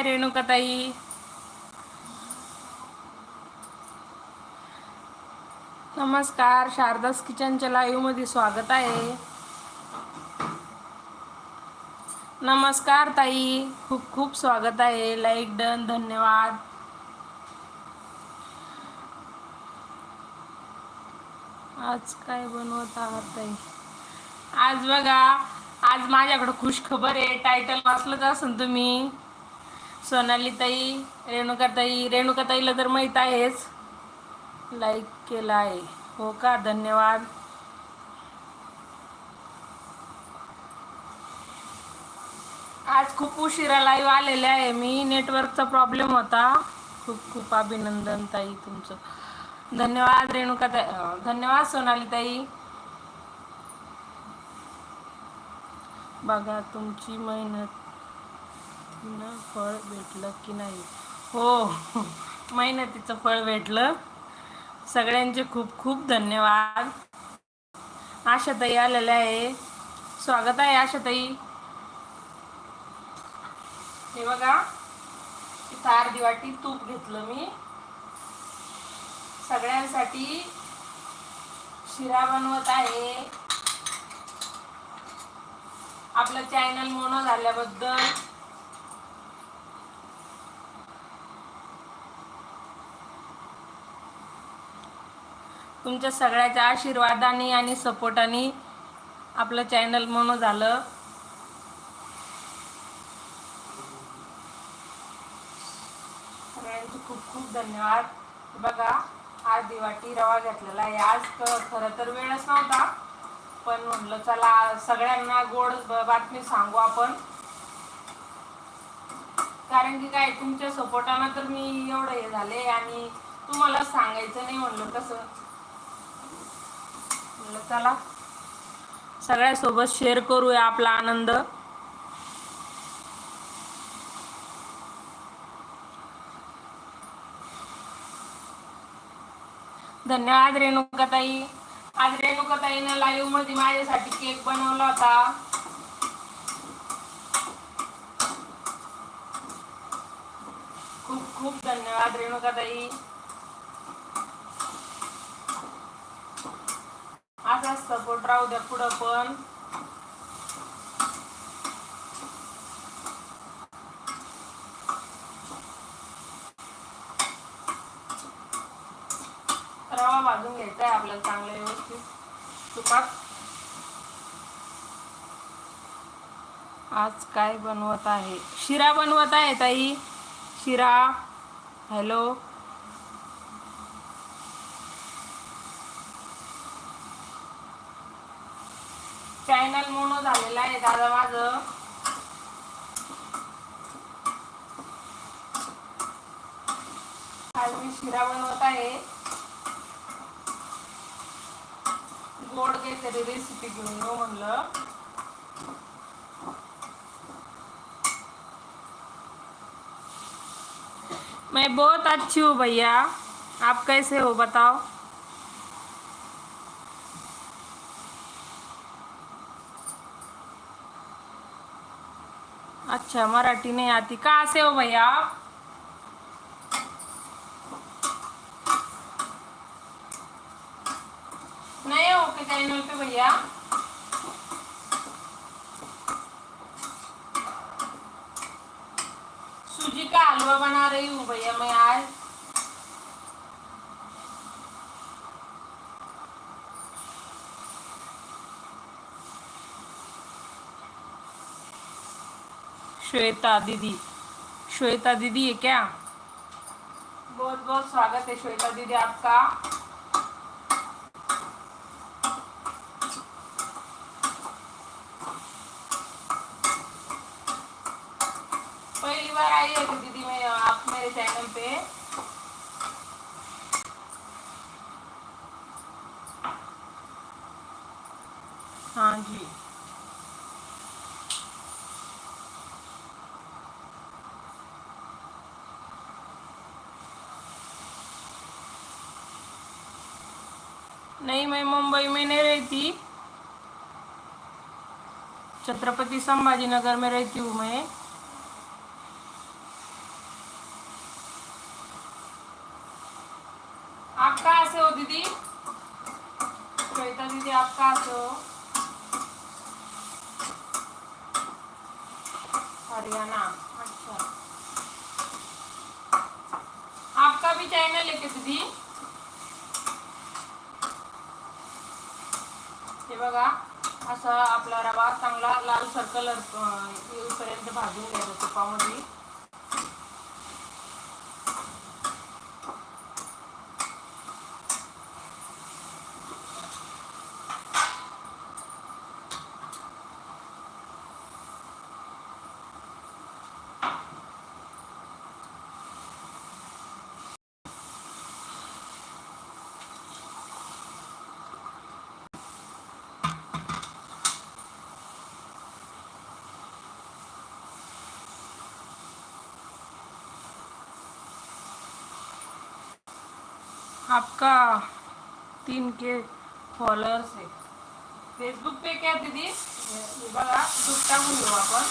हाय रेणुकाताई नमस्कार शारदास किचनच्या लाईव्हमध्ये स्वागत आहे नमस्कार ताई खूप खूप स्वागत आहे लाईक डन धन्यवाद आज काय बनवत आहात ताई? आज बघा आज माझ्याकडं खुश खबर आहे. टायटल वाचलंच असेल तुम्ही. सोनालीताई रेणुकाताई रेणुकाताईला तर माहीत आहेच. लाईक केला आहे. हो का? धन्यवाद. आज खूप उशिरा लाईव्ह आलेले आहे. मी नेटवर्कचा प्रॉब्लेम होता. खूप खूप अभिनंदन ताई तुमचं. धन्यवाद रेणुकाताई. धन्यवाद सोनालीताई. बघा तुमची मेहनत. फळ भेटलं की नाही? हो मेहनतीचं फळ भेटलं. सगळ्यांचे खूप खूप धन्यवाद. आशाताई आलेल्या आहे. स्वागत आहे आशाताई. हे बघा इथं अर्धी वाटी तूप घेतलं मी. सगळ्यांसाठी शिरा बनवत आहे. आपलं चॅनल मोनो झाल्याबद्दल तुमच्या सगळ्याच्या आशीर्वादाने आणि सपोर्टाने आपलं चॅनल म्हणून झालं. सगळ्यांचे खूप खूप धन्यवाद. बघा आज दिवाटी रवा घेतलेला आहे. आज खरं तर वेळच नव्हता पण म्हटलं चला सगळ्यांना गोड बातमी सांगू आपण. कारण की काय तुमच्या सपोर्टानं तर मी एवढं हे झाले आणि तुम्हाला सांगायचं नाही म्हणलं कसं म्हणलं चला. सगळ्यासोबत शेअर करूया आपला आनंद. धन्यवाद रेणुकाताई. आज रेणुकाताईनं लाईव्हमध्ये माझ्यासाठी केक बनवला होता. खूप खूप धन्यवाद रेणुकाताई. असाच सपोर्ट राहू द्या पुढं पण. रवा भाजून घ्यायचा आहे आपल्याला चांगलं व्यवस्थित. तुपात आज काय बनवत आहे? शिरा बनवत आहे ताई. शिरा. हॅलो चॅनल मोनो झालेला आहे दादा माझं आज मी शिरा बनवत आहे. गोड काहीतरी रेसिपी घेऊन येऊ म्हणलं. मैं बहुत अच्छी हूँ भैया। आप कैसे हो बताओ? अच्छा मराठी नहीं आती। कहाँ से हो भैया आप? नए हो के चैनल पे भैया सूजी का हलवा बना रही हूँ भैया मैं आज श्वेता दीदी श्वेता दीदी है क्या बहुत बहुत स्वागत है श्वेता दीदी आपका आई दीदी मैं, आप मेरे चैनल पे हाँ? जी। नहीं, मैं मुंबई में नहीं रहती छत्रपति संभाजी नगर में रहती हूँ मैं। हो हरियाणा अच्छा. आपका भी चैनल है क्या दीदी। हे बघा असं आपला रवा चांगला लाल सर्कल येऊपर्यंत भाजून घ्यायचा तुपामध्ये. आपका तीन के फॉलोअर्स है। फेसबुक पे क्या दीदी? बघा आपण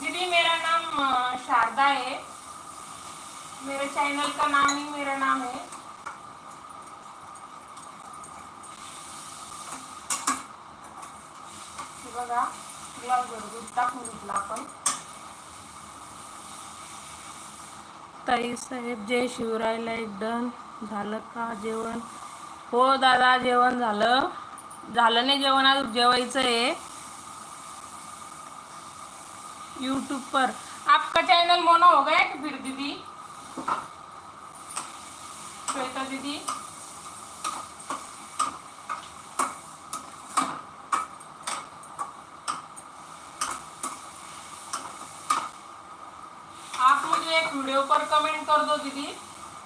दीदी, मेरा नाम शारदा है। मेरे चैनल का नाम ही मेरा नाम है। बघा ग्लासभर दूध टाकून ताई साहेब जय शिवराय लाईक डन. झालं का जेवण? हो दादा जेवण झालं. झालं नाही जेवण आज जेवायचं आहे. यूट्यूब पर. आपका चैनल मोनो हो गया कि फिर दीदी? श्वेता दीदी आप मुझे एक वीडियो पर कमेंट कर दो दीदी।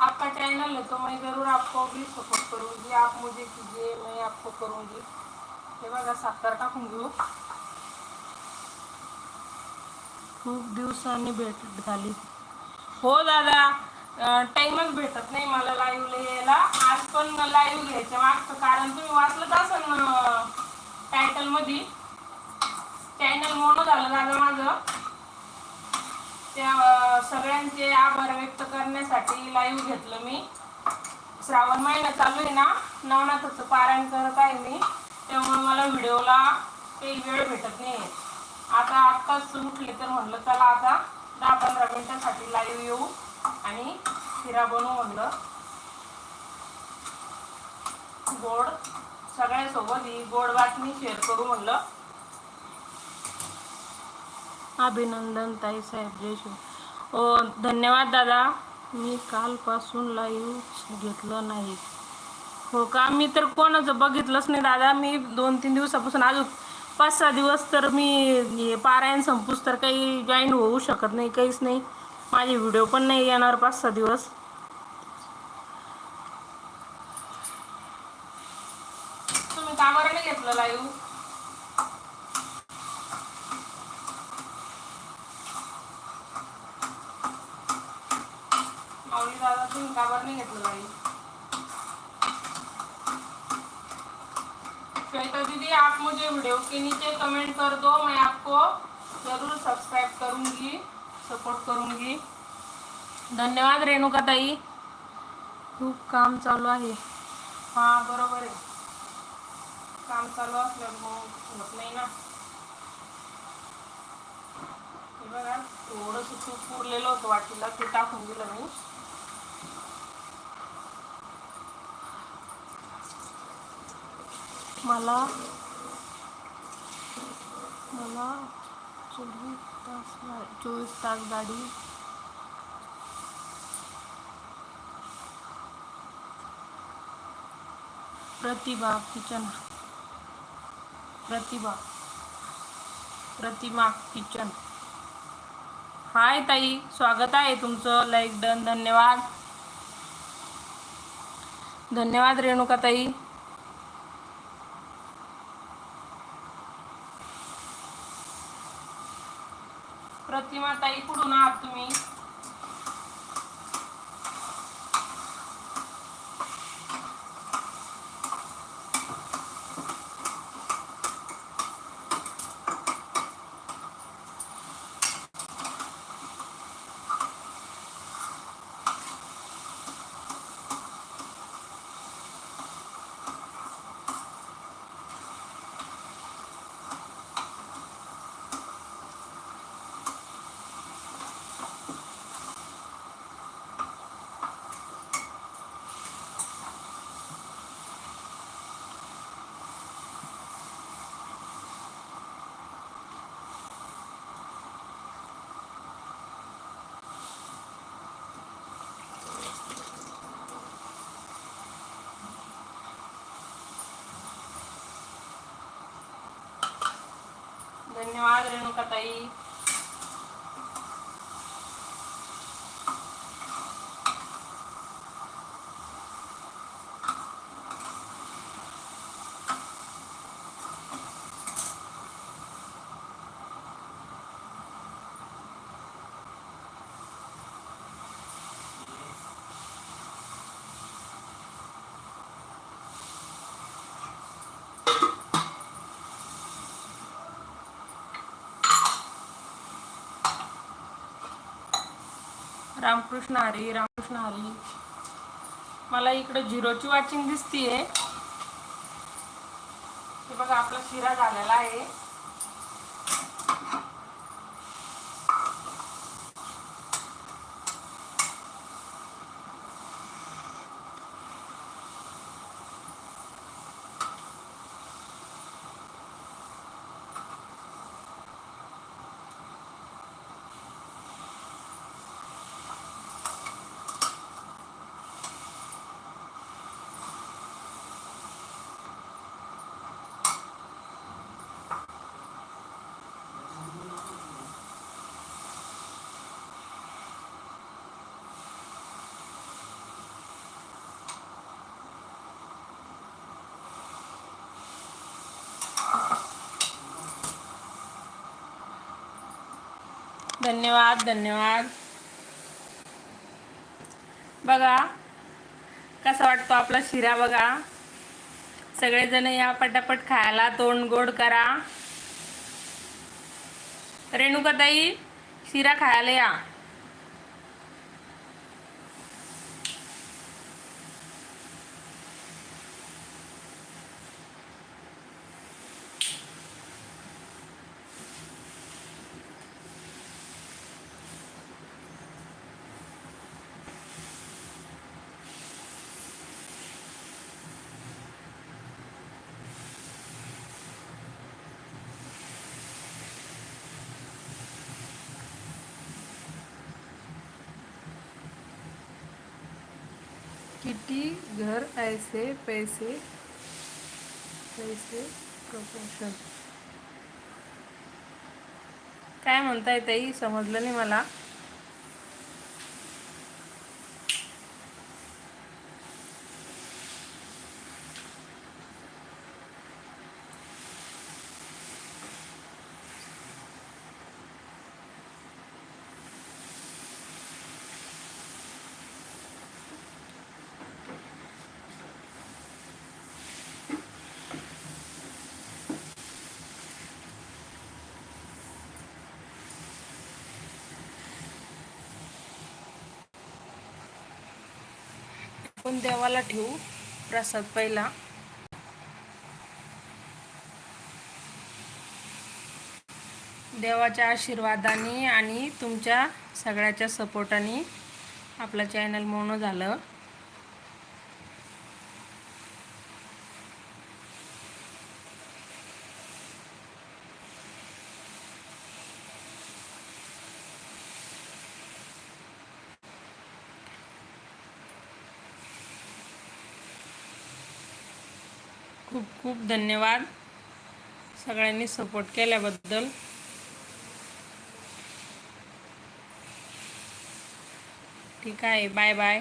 आपका चैनल है तो मैं ज़रूर आपको भी सपोर्ट करूँगी। आप मुझे कीजिए मैं आपको करूँगी। हे बघा साखर टाकून घेऊ हो। खूप दिवसांनी भेट झाली. हो दादा टाईमच भेटत नाही मला लाईव्हला यायला. आज पण लाईव्ह घ्यायचं मागचं कारण तुम्ही वाचलंच असेल टायटलमध्ये चॅनल मोनो झालं दादा माझं. त्या सगळ्यांचे आभार व्यक्त करण्यासाठी लाईव्ह घेतलं मी. श्रावण महिना चालू आहे ना नवनाथाचं पारायण करत आहे मी. त्यामुळे मला व्हिडिओला काही वेळ भेटत नाही आता आत्ताच उठले तर म्हणलं चला आता दहा पंधरा मिनिटांसाठी लाईव्ह येऊ आणि शिरा बनवू म्हणलं. गोड सगळ्यांसोबत ही गोड बातमी शेअर करू म्हणलं. अभिनंदन ताई साहेब जय शिव. ओ धन्यवाद दादा. मी कालपासून लाईव्ह घेतलं नाही. हो का? मी तर कोणाचं बघितलंच नाही दादा. मी दोन तीन दिवसापासून अजून पाच सहा दिवस तर मी हे पारायण संपूस तर काही जॉईन होऊ शकत नाही काहीच नाही. माझे व्हिडिओ पण नाही येणार पाच सहा दिवस तुम्ही का बरं नाही घेतलं लाईव्ह माऊली दादा तुम्ही का बरं नाही घेतलं लाईव्ह श्वेता दीदी आप मुझे वीडियो के नीचे कमेंट कर दो को जरूर सब्सक्राइब करूंगी सपोर्ट करूंगी धन्यवाद रेणुका ताई खूप काम चालू आहे. हां बरोबर आहे. काम चालू असल्यावर मग होत नाही ना. हे बघा थोडंसं तूप उरलेलं होतं वाटीला ते टाकून दिलं मी. मला मला चोवीस तास चोवीस तास गाडी प्रतिभा किचन. प्रतिभा. प्रतिमा किचन. हाय ताई स्वागत आहे तुमचं. लाईक डन धन्यवाद. धन्यवाद रेणुका ताई. प्रतिमा ताई कुठून आहात तुम्ही. धन्यवाद रेणुकाताई रामकृष्ण हरी रामकृष्ण हरी. मला इकडे झिरोची वॉचिंग दिसतीये. हे बघा आपला शिरा झालेला आहे. धन्यवाद धन्यवाद. बघा कसा वाटतो आपला शिरा बघा. सगळेजण या पटापट खायला तोंड गोड करा. रेणुकाताई शिरा खायला या. किती घर ऐसे पैसे? पैसे प्रोफेशन काय म्हणताय ताई? समजलं नाही मला. आपण देवाला ठेवू प्रसाद पहिला. देवाच्या आशीर्वादाने आणि तुमच्या सगळ्याच्या सपोर्टाने आपलं चॅनल मोनं झालं. खूप खूप धन्यवाद सगळ्यांनी सपोर्ट केल्याबद्दल. ठीक आहे बाय बाय.